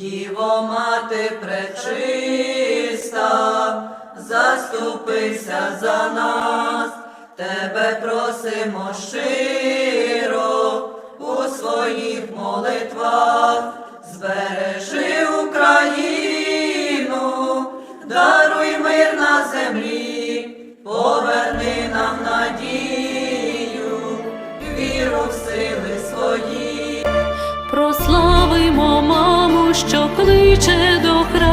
Діво мати пречиста, заступися за нас, тебе просимо щиро у своїх молитвах, збережи Україну, даруй мир на землі, поверни нам надію, що кличе до храму.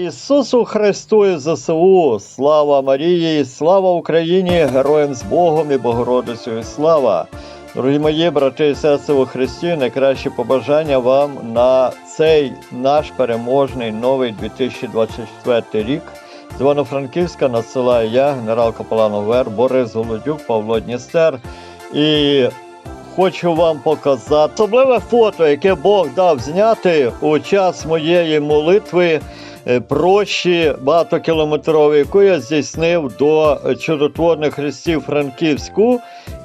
Ісусу Христу і ЗСУ! Слава Марії! Слава Україні! Героям з Богом і Богородицею! Слава! Дорогі мої брати і сестри у Христі, найкращі побажання вам на цей наш переможний новий 2024 рік. З Івано-Франківська надсилаю я, генерал Капелан ОВР Борис Голодюк, Павло Дністер. І хочу вам показати особливе фото, яке Бог дав зняти у час моєї молитви прощі багатокілометрової, яку я здійснив до чудотворних хрестів Франківську.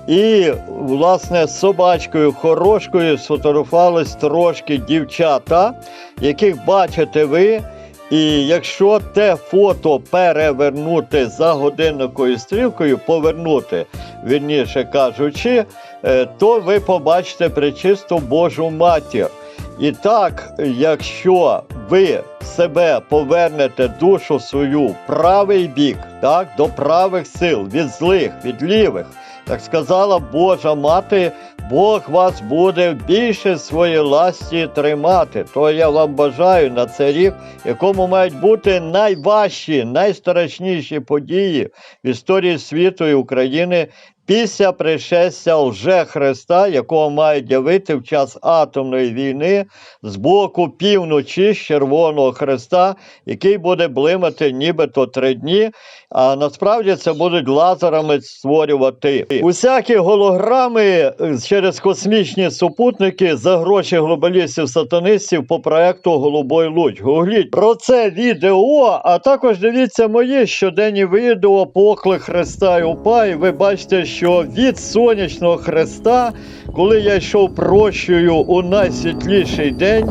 І, власне, з собачкою хорошкою сфотографувались трошки дівчата, яких бачите ви. І якщо те фото перевернути за годинникою стрілкою, повернути, вірніше кажучи, е, то ви побачите пречисту Божу матір. І так, якщо ви себе повернете душу свою в правий бік, так, до правих сил, від злих, від лівих, так сказала Божа мати, Бог вас буде більше своєї ласті тримати. То я вам бажаю на цей рік, якому мають бути найважчі, найстрашніші події в історії світу і України після пришестя лже Христа, якого мають явити в час атомної війни з боку півночі з Червоного Христа, який буде блимати нібито три дні. А насправді це будуть лазерами створювати усякі голограми е, через космічні супутники за гроші глобалістів-сатанистів по проекту Голубой Луч. Гугліть про це відео, а також дивіться мої щоденні відео поклик Христа і УПА, і ви бачите, що від сонячного хреста, коли я йшов прощою у найсвітліший день.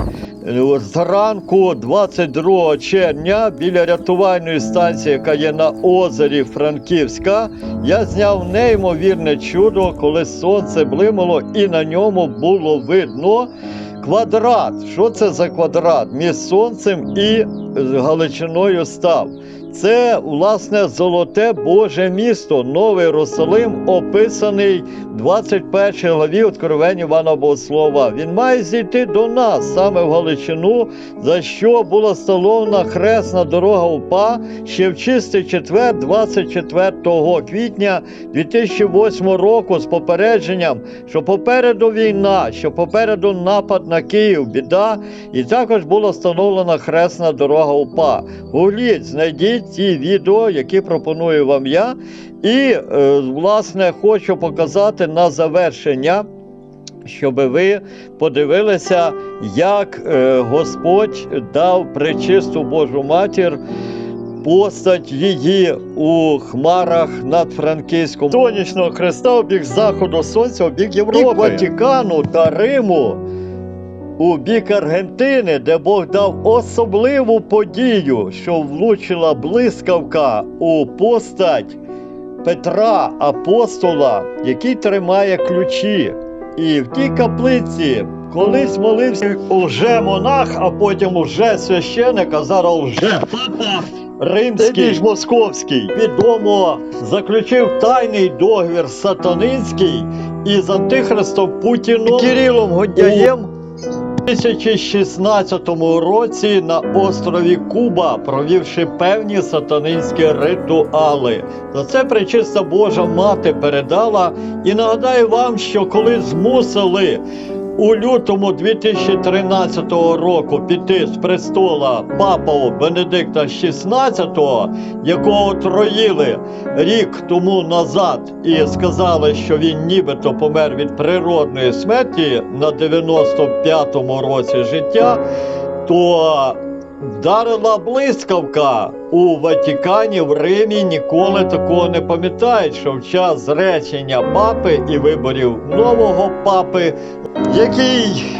е, Зранку 22 червня біля рятувальної станції, яка є на озері Франківська, я зняв неймовірне чудо, коли сонце блимало, і на ньому було видно квадрат. Що це за квадрат? Між сонцем і е, Галичиною став. Це власне золоте Боже місто, Новий Єрусалим, описаний 21 главі Откровень Івана Богослова. Він має зійти до нас саме в Галичину, за що була встановлена хресна дорога УПА ще в чистий четвер, 24 квітня 2008 року з попередженням, що попереду війна, що попереду напад на Київ, біда, і також була встановлена хресна дорога УПА. Гугліть, знайдіть ті відео, які пропоную вам я. І, е, власне, хочу показати на завершення, щоб ви подивилися, як е, Господь дав пречисту Божу матір. Постать її у хмарах над Франківськом сонячного хреста у бік заходу сонця, у бік Європи, і Ватикану та Риму у бік Аргентини, де Бог дав особливу подію, що влучила блискавка у постать Петра Апостола, який тримає ключі. І в тій каплиці колись молився лже-монах, а потім лже священик, а зараз лже папа римський ж московський. Відомо заключив тайний договір сатанинський із антихристом Путіном Кирилом Годяєм. У 2016 році на острові Куба, провівши певні сатанинські ритуали. За це причиста Божа мати передала. І нагадаю вам, що коли змусили у лютому 2013 року піти з престола папу Бенедикта XVI, якого отруїли рік тому назад, і сказали, що він нібито помер від природної смерті на 95-му році життя, то вдарила блискавка. У Ватикані в Римі ніколи такого не пам'ятають, що в час зречення папи і виборів нового папи, який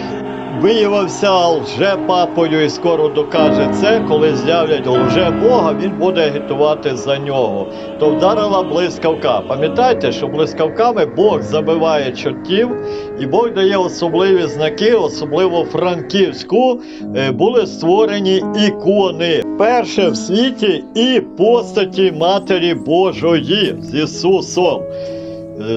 виявився лже-папою і скоро докаже це, коли з'являть лже-бога, він буде агітувати за нього. То вдарила блискавка. Пам'ятайте, що блискавками Бог забиває чортів, і Бог дає особливі знаки, особливо франківську, е, були створені ікони. Перше в світі і постаті Матері Божої з Ісусом.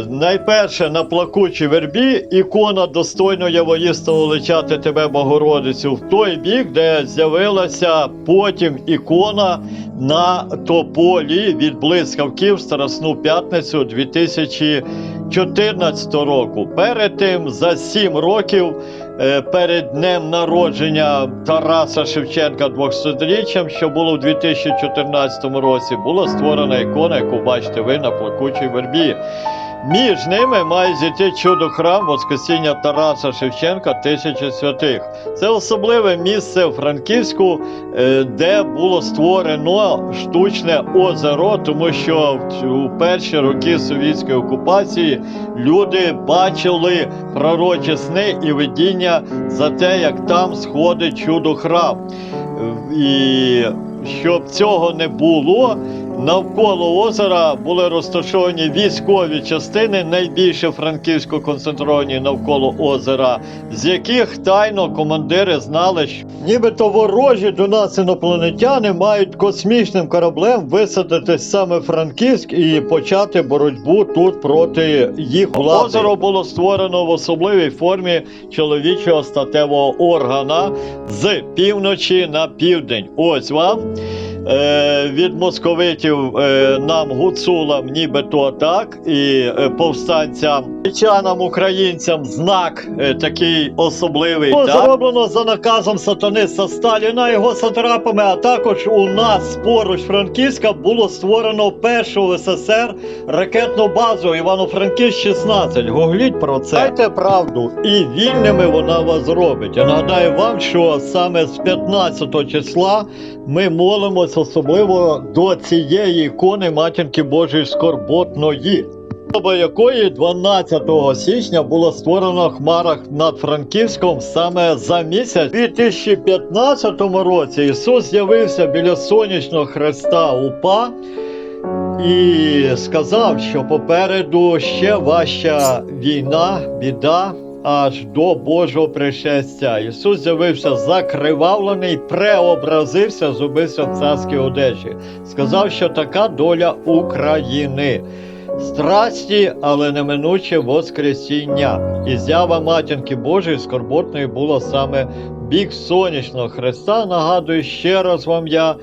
Найперше на плакучій вербі ікона достойно я воїсто величати тебе, Богородицю, в той бік, де з'явилася потім ікона на тополі від блискавків Страсну п'ятницю 2014 року. Перед тим за сім років. е, Перед днем народження Тараса Шевченка 200-річчям, що було в 2014 році, була створена ікона, яку бачите ви на плакучій вербі. Між ними має зійти чудо храм Воскресіння Тараса Шевченка Тисячі святих. Це особливе місце в Франківську, е, де було створено штучне озеро, тому що у перші роки совєтської окупації люди бачили пророчі сни і видіння за те, як там сходить чудо храм. Е, І щоб цього не було, Навколо озера були розташовані військові частини, найбільше франківсько концентровані навколо озера, з яких тайно командири знали, що нібито ворожі до нас інопланетяни мають космічним кораблем висадитись саме Франківськ і почати боротьбу тут проти їх влади. Озеро було створено в особливій формі чоловічого статевого органа з півночі на південь. Ось вам. Е, від московитів е, нам гуцулам нібито так, і е, повстанцям, чанам, українцям знак такий особливий. Було так? зроблено за наказом сатаниста Сталіна його сатрапами, а також у нас поруч Франківська було створено першу в СССР ракетну базу Івано-Франківськ 16. Гугліть про це. Дайте правду, і вільними вона вас зробить. Я нагадаю вам, що саме з 15 числа ми молимось особливо до цієї ікони Матінки Божої Скорботної. Особа якої 12 січня було створено в хмарах над Франківськом саме за місяць. У 2015 році Ісус з'явився біля сонячного хреста УПА і сказав, що попереду ще важча війна, біда. Аж до Божого пришестя. Ісус з'явився закривавлений, преобразився, зубився в царській одежі. Сказав, що така доля України. Страсті, але неминуче Воскресіння. І зява матінки Божої скорботної була саме бік сонячного Христа. Нагадую ще раз вам я,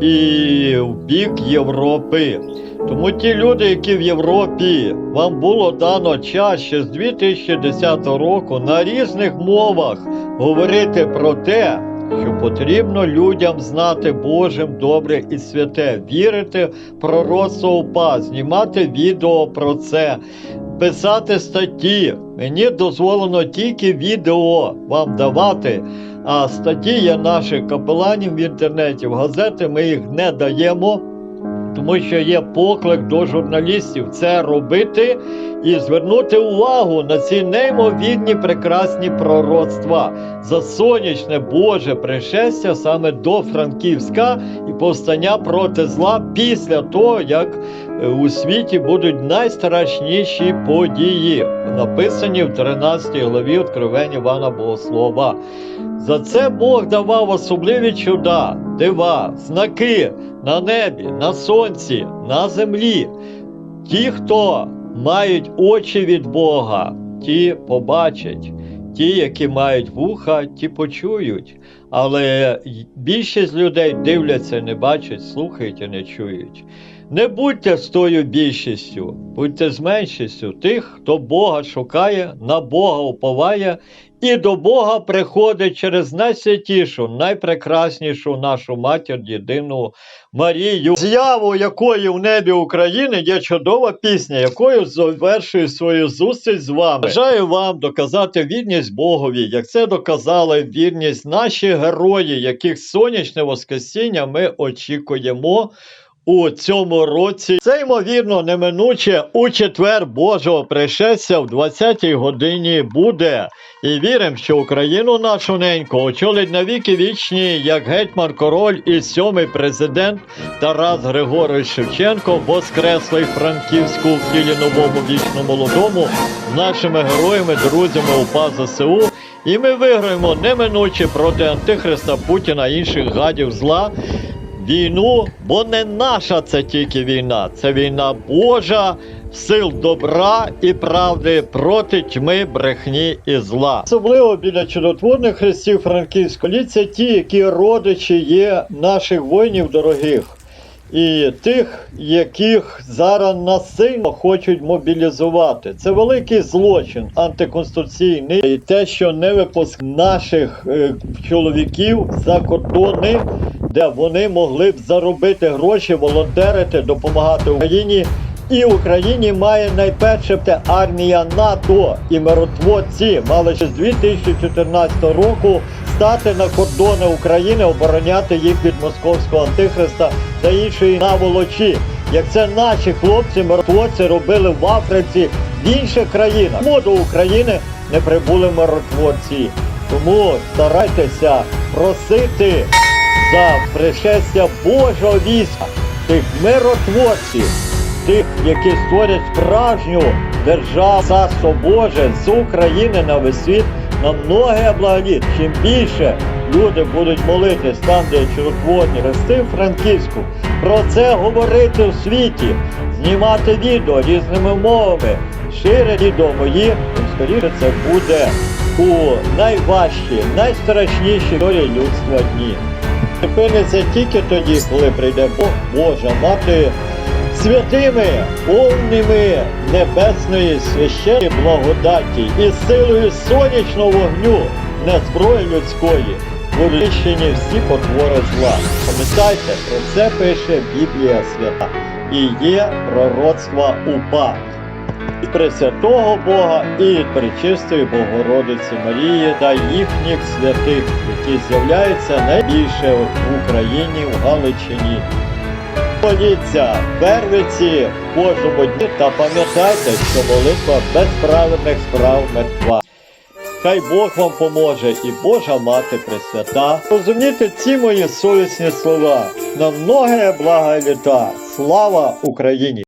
і в бік Європи. Тому ті люди, які в Європі, вам було дано час ще з 2010 року на різних мовах говорити про те, що потрібно людям знати Божим добре і святе, вірити в пророцтво УПА, знімати відео про це, писати статті. Мені дозволено тільки відео вам давати. А статті є наших капеланів в інтернеті, в газети ми їх не даємо. Тому що є поклик до журналістів це робити і звернути увагу на ці неймовірні прекрасні пророцтва за сонячне Боже пришестя саме до Франківська і повстання проти зла після того, як у світі будуть найстрашніші події, написані в 13 главі Откровень Івана Богослова. За це Бог давав особливі чуда, дива, знаки на небі, на сонці, на землі. Ті, хто мають очі від Бога, ті побачать. Ті, які мають вуха, ті почують. Але більшість людей дивляться, не бачать, слухають і не чують. Не будьте з тою більшістю, будьте з меншістю тих, хто Бога шукає, на Бога уповає і до Бога приходить через найсвятішу, найпрекраснішу нашу матір єдину Марію, з'яву якої в небі України є чудова пісня, якою завершую свою зустріч з вами. Бажаю вам доказати вірність Богові, як це доказали вірність наші герої, яких сонячне воскресіння ми очікуємо. У цьому році це ймовірно неминуче у четвер Божого пришестя в 20-й годині буде. І віримо, що Україну нашу неньку очолить навіки вічні, як гетьман король і сьомий президент Тарас Григорович Шевченко, воскреслий Франківську в тілі новому вічно молодому з нашими героями, друзями УПА ЗСУ. І ми виграємо неминуче проти Антихриста Путіна інших гадів зла війну, бо не наша це тільки війна, це війна Божа, сил добра і правди проти тьми, брехні і зла. Особливо біля чудотворних хрестів Франківської це ті, які родичі є наших воїнів дорогих. І тих, яких зараз насильно хочуть мобілізувати. Це великий злочин антиконституційний. І те, що не випуск наших е, чоловіків за кордони, де вони могли б заробити гроші, волонтерити, допомагати Україні. І Україні має найперше армія НАТО і миротворці мали ще з 2014 року стати на кордони України, обороняти їх від московського антихриста та іншої наволочі. Як це наші хлопці, миротворці робили в Африці, в інших країнах. Чому до України не прибули миротворці. Тому старайтеся просити за пришестя Божого війська. тих миротворців, тих, які створять справжню державу Царство Боже з України на весь світ, на многе благоліт. Чим більше люди будуть молитись там, де хрести в Франківську, про це говорити в світі, знімати відео різними мовами, ширити відео мої, тим скоріше це буде у найважчі, найстрашніші історії людства дні. Припиниться тільки тоді, коли прийде Бог Божа мати святими, повними небесної священної благодаті і силою сонячного вогню, не зброї людської, знищені всі потвори зла. Пам'ятайте, про це пише Біблія Свята і є пророцтва упа від Пресвятого Бога і Пречистої Богородиці Марії та їхніх святих, які з'являються найбільше в Україні, в Галичині. Моліться, первиці в кожному дні та пам'ятайте, що молитва без праведних справ мертва. Хай Бог вам поможе і Божа Мати Пресвята. Розумійте ці мої совісні слова. На многе блага літа. Слава Україні!